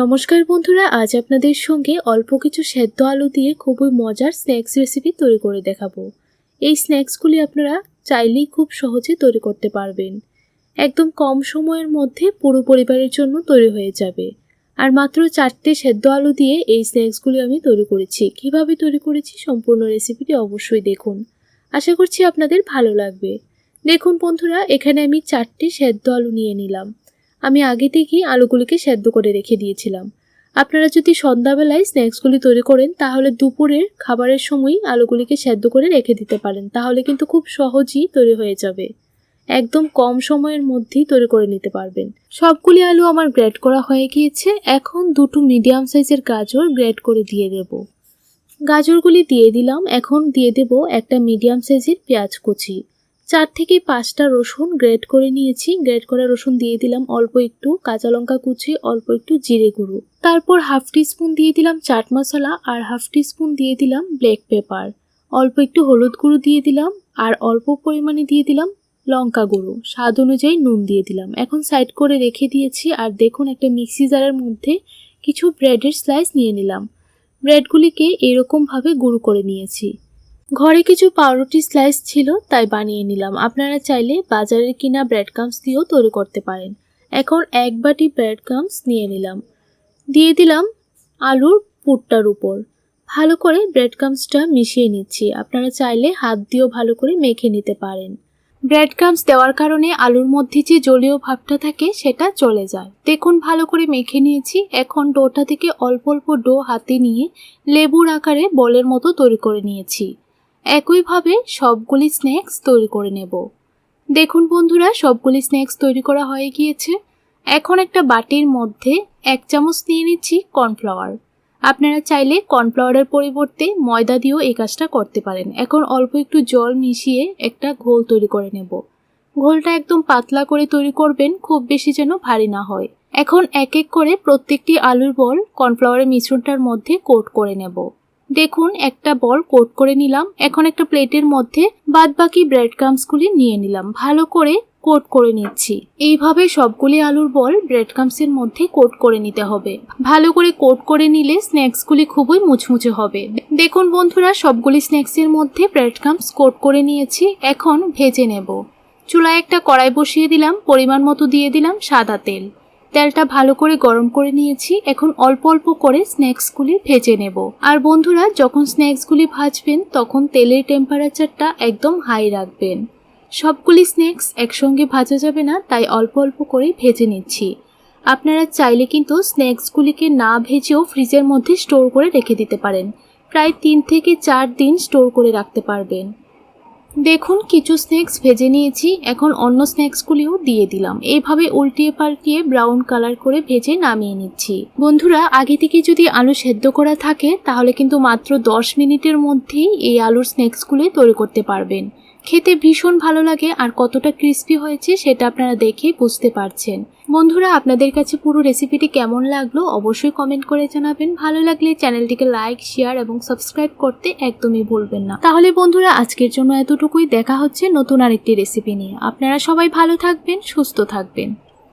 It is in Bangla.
নমস্কার বন্ধুরা, আজ আপনাদের সঙ্গে অল্প কিছু সেদ্ধ আলু দিয়ে খুবই মজার স্ন্যাক্স রেসিপি তৈরি করে দেখাবো। এই স্ন্যাক্সগুলি আপনারা চাইলেই খুব সহজে তৈরি করতে পারবেন। একদম কম সময়ের মধ্যে পুরো পরিবারের জন্য তৈরি হয়ে যাবে। আর মাত্র চারটে সেদ্ধ আলু দিয়ে এই স্ন্যাক্সগুলি আমি তৈরি করেছি। কীভাবে তৈরি করেছি সম্পূর্ণ রেসিপিটি অবশ্যই দেখুন। আশা করছি আপনাদের ভালো লাগবে। দেখুন বন্ধুরা, এখানে আমি চারটে সেদ্ধ আলু নিয়ে নিলাম। আমি আগে থেকেই আলুগুলিকে সেদ্ধ করে রেখে দিয়েছিলাম। আপনারা যদি সন্ধ্যাবেলায় স্ন্যাক্সগুলি তৈরি করেন, তাহলে দুপুরের খাবারের সময়ই আলুগুলিকে সেদ্ধ করে রেখে দিতে পারেন। তাহলে কিন্তু খুব সহজেই তৈরি হয়ে যাবে। একদম কম সময়ের মধ্যেই তৈরি করে নিতে পারবেন। সবগুলি আলু আমার গ্রেড করা হয়ে গিয়েছে। এখন দুটো মিডিয়াম সাইজের গাজর গ্রেড করে দিয়ে দেব। গাজরগুলি দিয়ে দিলাম। এখন দিয়ে দেব একটা মিডিয়াম সাইজের পেঁয়াজ কুচি। চার থেকে পাঁচটা রসুন গ্রেট করে নিয়েছি। গ্রেট করা রসুন দিয়ে দিলাম অল্প একটু কাঁচা লঙ্কা কুচি, অল্প একটু জিরে গুঁড়ো। তারপর হাফ টি স্পুন দিয়ে দিলাম চাট মশলা আর হাফ টি স্পুন দিয়ে দিলাম ব্ল্যাক পেপার। অল্প একটু হলুদ গুঁড়ো দিয়ে দিলাম আর অল্প পরিমাণে দিয়ে দিলাম লঙ্কা গুঁড়ো। স্বাদ অনুযায়ী নুন দিয়ে দিলাম। এখন সাইড করে রেখে দিয়েছি আর দেখুন একটা মিক্সি জারের মধ্যে কিছু ব্রেডের স্লাইস নিয়ে নিলাম। ব্রেডগুলিকে এরকমভাবে গুঁড়ো করে নিয়েছি। ঘরে কিছু পাউরুটি স্লাইস ছিল, তাই বানিয়ে নিলাম। আপনারা চাইলে বাজারের কিনা ব্রেড কামস দিয়েও তৈরি করতে পারেন। এখন এক বাটি ব্রেড কামস নিয়ে নিলাম। দিয়ে দিলাম আলুর পুরটার উপর। ভালো করে ব্রেড কামসটা মিশিয়ে নিচ্ছি। আপনারা চাইলে হাত দিয়েও ভালো করে মেখে নিতে পারেন। ব্রেড কামস দেওয়ার কারণে আলুর মধ্যে যে জলীয় ভাবটা থাকে, সেটা চলে যায়। দেখুন, ভালো করে মেখে নিয়েছি। এখন ডোটা থেকে অল্প অল্প ডো হাতে নিয়ে লেবুর আকারে বলের মতো তৈরি করে নিয়েছি। একইভাবে সবগুলি স্ন্যাক্স তৈরি করে নেব। দেখুন বন্ধুরা, সবগুলি স্ন্যাক্স তৈরি করা হয়ে গিয়েছে। এখন একটা বাটির মধ্যে এক চামচ নিয়ে নিচ্ছি কর্নফ্লাওয়ার আপনারা চাইলে কর্নফ্লাওয়ারের পরিবর্তে ময়দা দিয়েও এই কাজটা করতে পারেন। এখন অল্প একটু জল মিশিয়ে একটা ঘোল তৈরি করে নেব। ঘোলটা একদম পাতলা করে তৈরি করবেন, খুব বেশি যেন ভারী না হয়। এখন এক এক করে প্রত্যেকটি আলুর বল কর্নফ্লাওয়ারের মিশ্রণটার মধ্যে কোট করে নেব। দেখুন, একটা বল কোট করে নিলাম। এখন একটা প্লেটের মধ্যে বাদ বাকি ব্রেড ক্রামসগুলি নিয়ে নিলাম। ভালো করে কোট করে নিচ্ছি। এইভাবে সবগুলি আলুর বল ব্রেড ক্রামসের মধ্যে কোট করে নিতে হবে। ভালো করে কোট করে নিলে স্ন্যাক্সগুলি খুবই মুচমুচে হবে। দেখুন বন্ধুরা, সবগুলি স্ন্যাক্সের মধ্যে ব্রেড ক্রামস কোট করে নিয়েছি। এখন ভেজে নেব। চুলায় একটা কড়াই বসিয়ে দিলাম। পরিমাণ মতো দিয়ে দিলাম সাদা তেল। তেলটা ভালো করে গরম করে নিয়েছি। এখন অল্প অল্প করে স্ন্যাক্সগুলি ভেজে নেব। আর বন্ধুরা, যখন স্ন্যাক্সগুলি ভাজবেন, তখন তেলের টেম্পারেচারটা একদম হাই রাখবেন। সবগুলি স্ন্যাক্স একসঙ্গে ভাজা যাবে না, তাই অল্প অল্প করে ভেজে নিচ্ছি। আপনারা চাইলে কিন্তু স্ন্যাক্সগুলিকে না ভেজেও ফ্রিজের মধ্যে স্টোর করে রেখে দিতে পারেন। প্রায় তিন থেকে চার দিন স্টোর করে রাখতে পারবেন। দেখুন, কিছু স্ন্যাক্স ভেজে নিয়েছি, এখন অন্য স্ন্যাক্সগুলিও দিয়ে দিলাম। এইভাবে উল্টিয়ে পাল্টিয়ে ব্রাউন কালার করে ভেজে নামিয়ে নিচ্ছি। বন্ধুরা, আগে থেকে যদি আলু সেদ্ধ করা থাকে, তাহলে কিন্তু মাত্র দশ মিনিটের মধ্যেই এই আলুর স্ন্যাক্সগুলি তৈরি করতে পারবেন। খেতে ভীষণ ভালো লাগে আর কতটা ক্রিস্পি হয়েছে সেটা আপনারা দেখেই বুঝতে পারছেন। বন্ধুরা, আপনাদের কাছে পুরো রেসিপিটি কেমন লাগল অবশ্যই কমেন্ট করে জানাবেন। ভালো লাগলে চ্যানেলটিকে লাইক শেয়ার এবং সাবস্ক্রাইব করতে একদমই ভুলবেন না। তাহলে বন্ধুরা, আজকের জন্য এতটুকুই। দেখা হচ্ছে নতুন আরেকটি রেসিপি নিয়ে। আপনারা সবাই ভালো থাকবেন, সুস্থ থাকবেন।